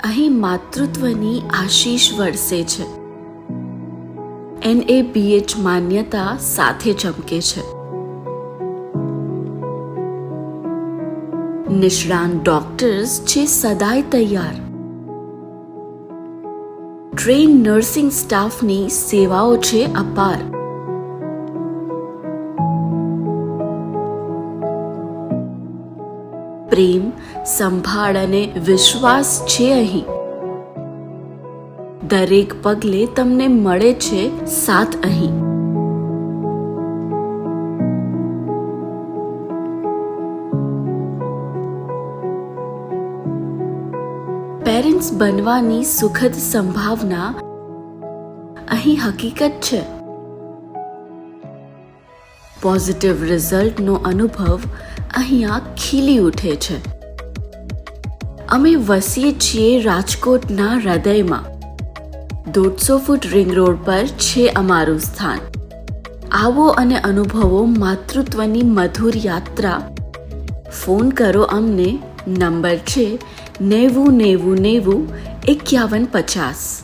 અહીં માતૃત્વની આશીષ વરસે છે. એનએપીએચ માન્યતા સાથે ચમકે છે. નિષ્ણાંત ડોક્ટર્સ છે સદાય તૈયાર. ટ્રેન નર્સિંગ સ્ટાફની સેવાઓ છે અપાર. પ્રેમ, સંભાળ અને વિશ્વાસ છે અહીં. દરેક પગલે તમને મળે છે સાથ અહીં. પેરેન્ટ્સ બનવાની સુખદ સંભાવના અહીં હકીકત છે. પોઝિટિવ રિઝલ્ટનો અનુભવ અહીંયા ખીલી ઉઠે છે. અમે વસીએ છીએ રાજકોટના હૃદયમાં. દોઢસો ફૂટ રિંગ રોડ પર છે અમારું સ્થાન. આવો અને અનુભવો માતૃત્વની મધુર યાત્રા. ફોન કરો અમને. નંબર છે નેવું નેવું નેવું એકાવન પચાસ.